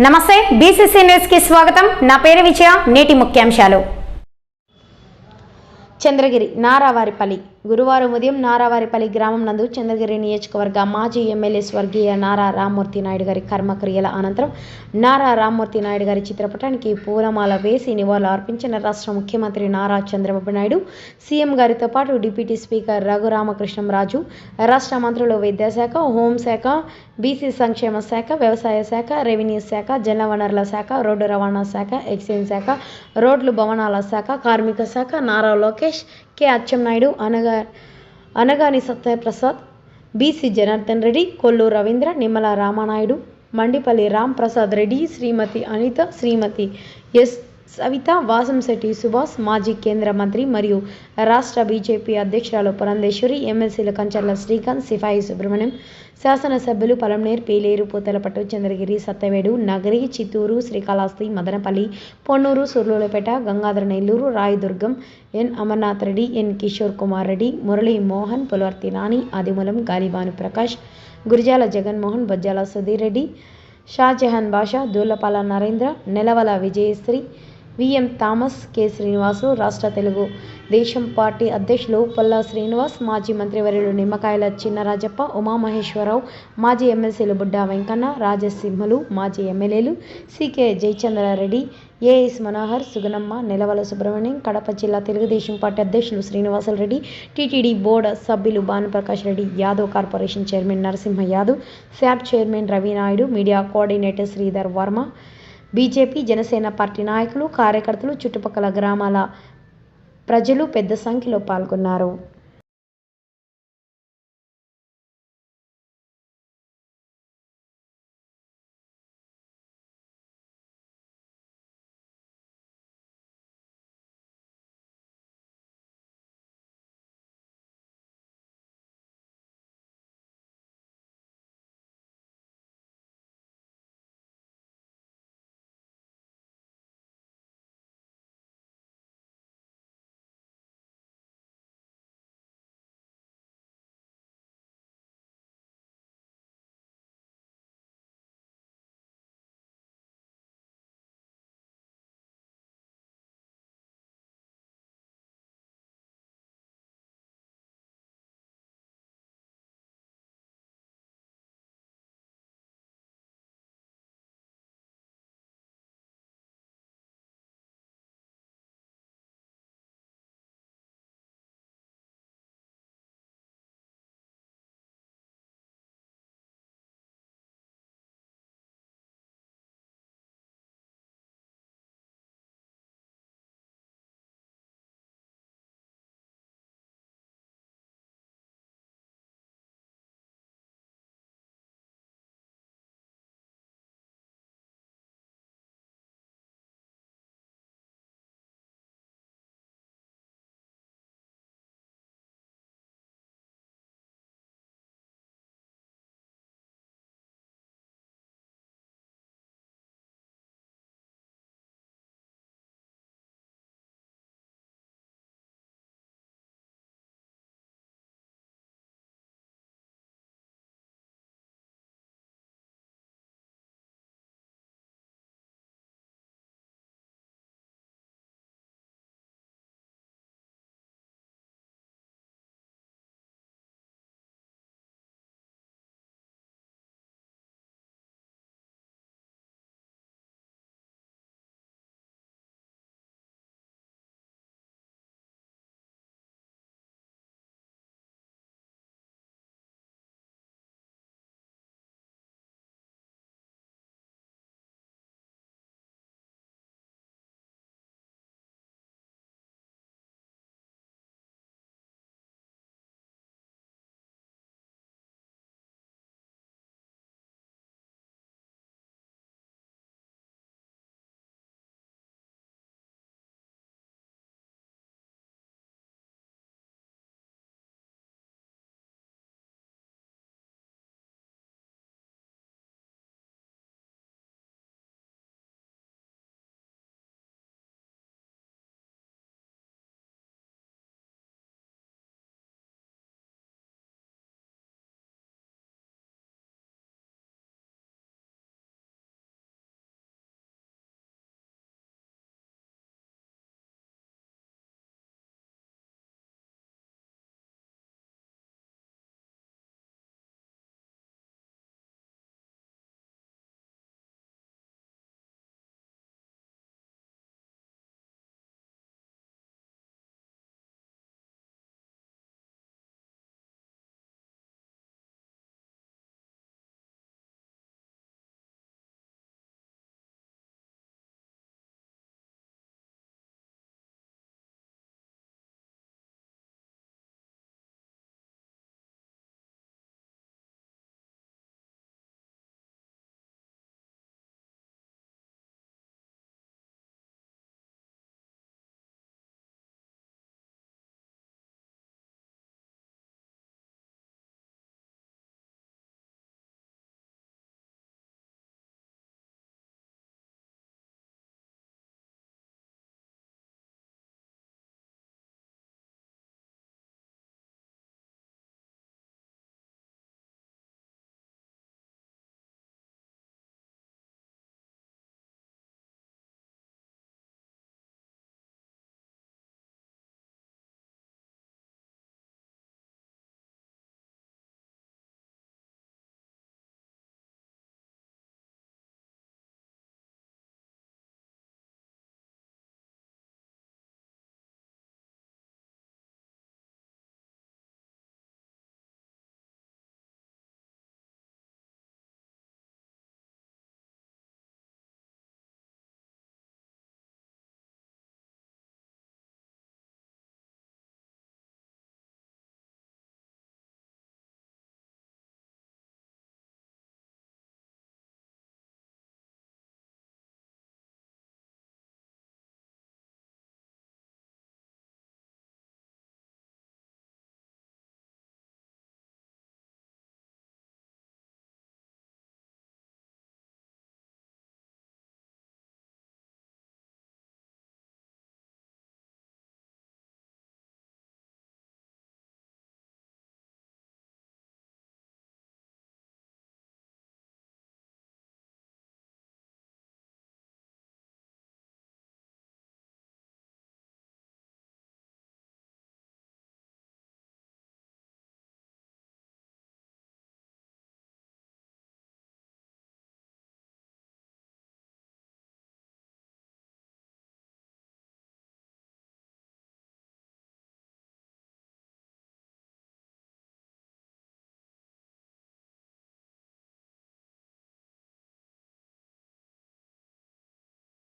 నమస్తే బీసీసీ న్యూస్కి స్వాగతం. నా పేరు విజయ నేటి ముఖ్యాంశాలు. చంద్రగిరి నారావారిపల్లి. గురువారం ఉదయం నారావారిపల్లి గ్రామం నందు చంద్రగిరి నియోజకవర్గ మాజీ ఎమ్మెల్యే స్వర్గీయ నారా రామ్మూర్తి నాయుడు గారి కర్మక్రియల అనంతరం నారా రామ్మూర్తి నాయుడు గారి చిత్రపటానికి పూలమాల వేసి నివాళులు అర్పించిన రాష్ట్ర ముఖ్యమంత్రి నారా చంద్రబాబు నాయుడు సీఎం గారితో పాటు డిప్యూటీ స్పీకర్ రఘురామకృష్ణంరాజు రాష్ట్ర మంత్రులు విద్యాశాఖ హోంశాఖ బీసీ సంక్షేమ శాఖ వ్యవసాయ శాఖ రెవెన్యూ శాఖ జలవనరుల శాఖ రోడ్డు రవాణా శాఖ ఎక్సైజ్ శాఖ రోడ్లు భవనాల శాఖ కార్మిక శాఖ నారా లోకేష్ కె అచ్చెన్నాయుడు అనగా అనగాని సత్యప్రసాద్ బీసీ జనార్దన్ రెడ్డి కొల్లూరు రవీంద్ర నిమ్మల రామానాయుడు మండిపల్లి రామ్ ప్రసాద్ రెడ్డి శ్రీమతి అనిత శ్రీమతి ఎస్ సవిత వాసంశెట్టి సుభాష్ మాజీ కేంద్ర మంత్రి మరియు రాష్ట్ర బీజేపీ అధ్యక్షురాలు పురంధేశ్వరి ఎమ్మెల్సీల కంచర్ల శ్రీకాంత్ సిఫాయి సుబ్రహ్మణ్యం శాసనసభ్యులు Palamaner Peleru Puthalapattu Chandragiri Satyavedu Nagari Chittoor Srikalahasti Madanapalle Ponnur Sullurpeta Gangadhara Nellore Rayadurgam N. Amarnath Reddy N. Kishore Kumar Reddy Murali Mohan Pulivarthi Nani Adimulam Galibhanu Prakash Gurajala Jaganmohan Bojjala Sudheer Reddy Shahjahan Basha Dulapala Narendra Nelavala Vijayasree VM Thomas K. Srinivasu రాష్ట్ర తెలుగు. దేశం party అధ్యక్షులు పల్లా శ్రీనివాస్ మాజీ మంత్రివర్యులు నిమ్మకాయల చిన్నరాజప్ప ఉమామహేశ్వరరావు మాజీ ఎమ్మెల్సీలు బుడ్డా వెంకన్న రాజసింహలు మాజీ ఎమ్మెల్యేలు సికే జయచంద్రారెడ్డి ఏఎస్ మనోహర్ సుగనమ్మ నెలవల సుబ్రహ్మణ్యం కడప జిల్లా తెలుగుదేశం పార్టీ అధ్యక్షులు శ్రీనివాసరెడ్డి టీటీడీ బోర్డు సభ్యులు Bhanuprakash Reddy Yadav corporation chairman Narasimha Yadav SAAP chairman Ravinaidu media coordinator Sridhar Varma BJP Janasena party నాయకులు కార్యకర్తలు చుట్టుపక్కల గ్రామాల ప్రజలు పెద్ద సంఖ్యలో పాల్గొన్నారు.